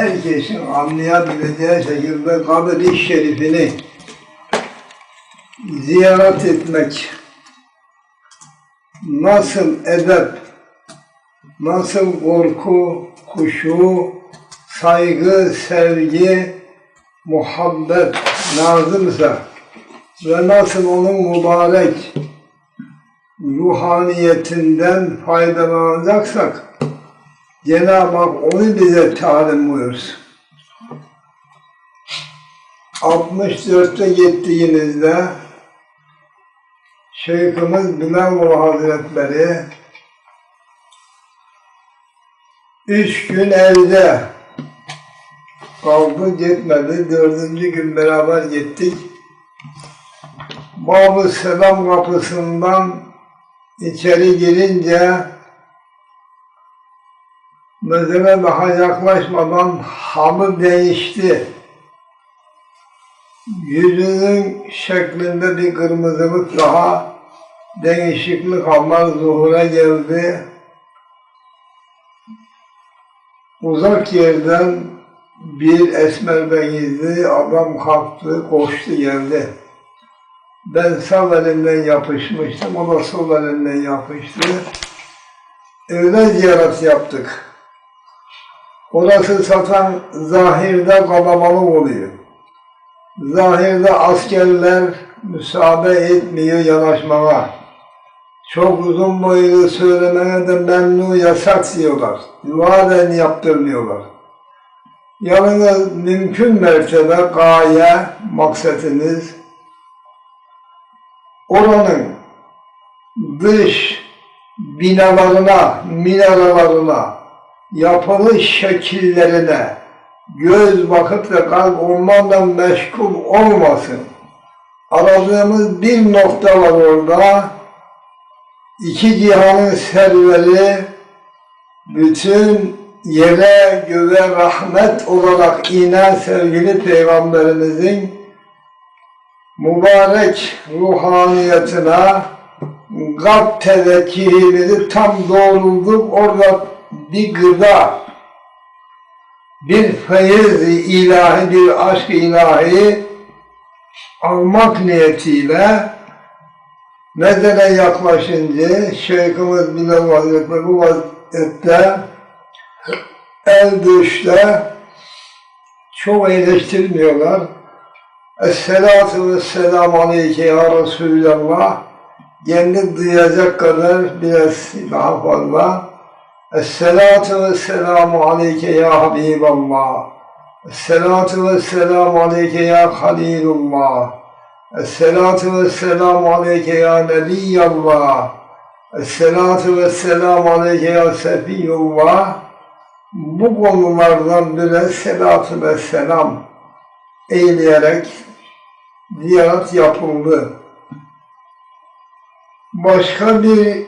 herkesin anlayabileceği şekilde kabri şerifini ziyaret etmek nasıl edep, nasıl korku, kuşu, saygı, sevgi, muhabbet lazımsa ve nasıl onun mübarek ruhaniyetinden faydalanacaksak Cenab-ı Hak onu bize talim buyursun. 64'te gittiğinizde Şeyhimiz Bilalov Hazretleri üç gün evde kaldı gitmedi. Dördüncü gün beraber gittik. Bab-ı Selam kapısından içeri girince mezara daha yaklaşmadan hamı değişti. Yüzünün şeklinde bir kırmızılık daha değişiklik hamar zuhura geldi. Uzak yerden bir esmer benizli adam kalktı, koştu geldi. Ben sağ elimden yapışmıştım, o da sol elimden yapıştı. Öyle ziyaret yaptık. Orası zaten zahirde kalabalık oluyor. Zahirde askerler müsaade etmiyor yanaşmaya. Çok uzun boylu söylemene de memnu yasak diyorlar. Duaden yaptırmıyorlar. Yalnız mümkün mertebe gaye, maksatınız oranın dış binalarına, minaralarına, yapılı şekillerine göz bakıp da kalp onlarla meşgul olmasın. Aradığımız bir nokta var orada. İki cihanın serveri bütün yere göğe rahmet olarak inen sevgili Peygamberimizin mübarek ruhaniyetine tevekkülimizi tam doğrulduk. Orada bir gıda, bir feyiz ilahi, bir aşk ilahi almak niyetiyle mezere yaklaşınca Şeyhimiz Bilal Hazretleri bu vaziyette el düşte çok eleştirmiyorlar. Esselatu vesselamu aleyke ya Resulallah kendi duyacak kadar biraz daha fazla Esselatu vesselamu aleyke ya Habiballah Esselatu vesselamu aleyke ya Halilullah. Esselatu vesselamu aleyke ya Nebiyallah. Esselatu vesselamu aleyke ya Sefiyullah Bu konulardan bile selatü vesselam eğleyerek ziyaret yapıldı. Başka bir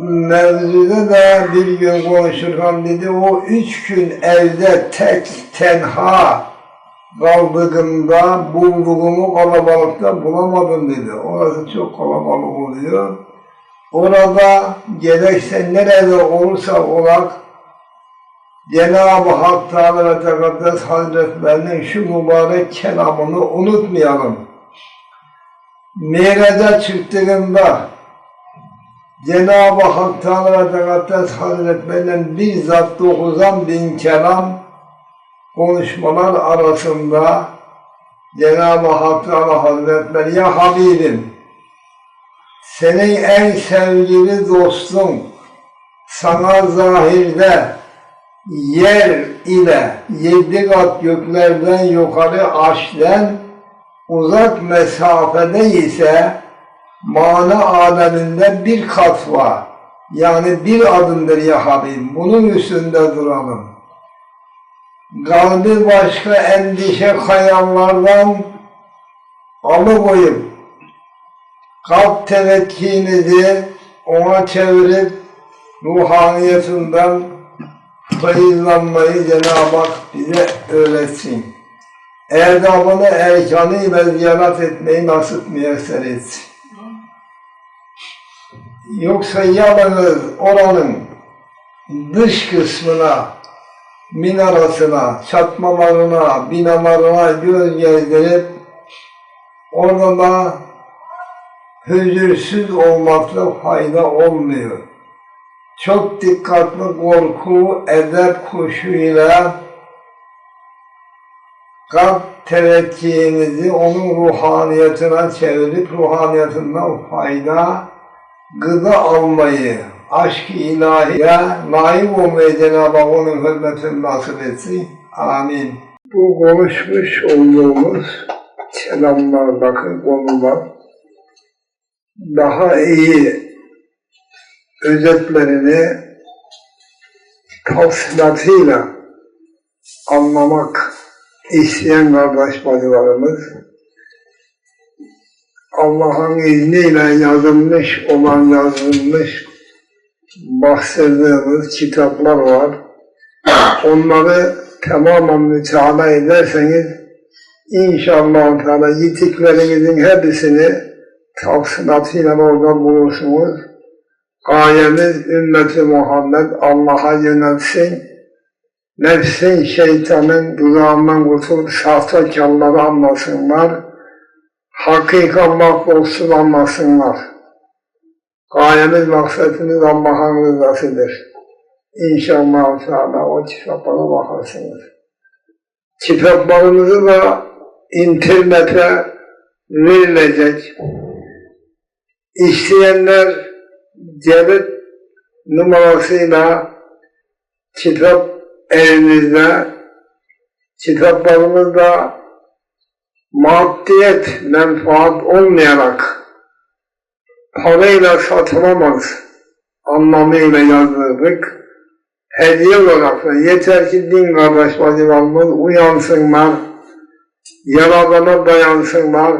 mevzuda da bir gün konuşurken dedi o üç gün evde tek tenha kaldığımda bulduğumu kalabalıkta bulamadım dedi. Orası çok kalabalık oluyor. Orada gerekse nerede olursa olak Cenab-ı Hak Teala ve Tekaddes Hazretlerinin şu mübarek kelamını unutmayalım. Miraca çıktığında Cenab-ı Hak Teala Tekaddes Hazretlerinin bizzat dokuzan bin kelam konuşmalar arasında Cenab-ı Hak Teala Hazretleri ya Habibim senin en sevgili dostun sana zahirde yer ile yedi kat göklerden yukarı arşten uzak mesafede ise mana aleminde bir kat var. Yani bir adımdır ya Habib. Bunun üstünde duralım. Kalbi başka endişe hayallardan alıkoyup kalp tevekkinizi ona çevirip ruhaniyetinden feyizlanmayı Cenab-ı Hak bize öğretsin. Erdabını, erkanı ve ziyaret etmeyi nasip müyesser etsin. Yoksa yalnız oranın dış kısmına minarasına, çatmalarına, binalarına göz gezdirip orada da huzursuz olmakla fayda olmuyor. Çok dikkatli korku, edep kuşuyla kalp tevekkiyinizi onun ruhaniyetine çevirip ruhaniyetinden fayda, gıda almayı, aşk-ı ilahiye naim olmayı Cenab-ı Hak onun hürmetini nasip etsin. Amin. Bu konuşmuş olduğumuz kelamlardaki konular daha iyi özetlerini tafsilatıyla anlamak isteyen kardeş bacılarımız Allah'ın izniyle yazılmış olan yazılmış bahsettiğimiz kitaplar var. Onları tamamen müteala ederseniz inşallah Teala yitiklerinizin hepsini tafsilatıyla orada bulursunuz. Gayemiz ümmeti Muhammed Allah'a yönelsin. Nefsin, şeytanın tuzağından kurtulup sahtekarları anlasınlar. Hakik Allah dostunu anlasınlar. Gayemiz, maksadımız Allah'ın rızasıdır. İnşallah Teala o kitaplara bakarsınız. Kitaplarımızı da internete verilecek. İsteyenler cebet numarasıyla kitap elinizde, kitaplarımızda maddiyet, menfaat olmayarak parayla satılamaz anlamıyla yazdırdık. Hediye olarak da yeter ki din kardeş bacılarımız uyansınlar, yaradana dayansınlar,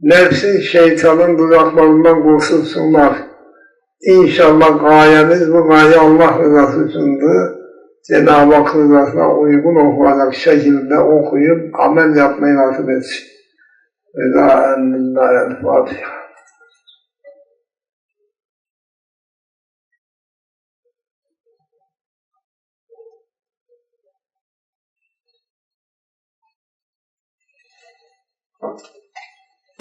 nefsin şeytanın dudaklarından kurtulsunlar. İnşallah gayemiz bu gaye Allah rızası içindir. Cenab-ı Hak rızasına uygun olacak şekilde okuyup amel yapmayı nasip etsin. Veda lillahi Fatiha.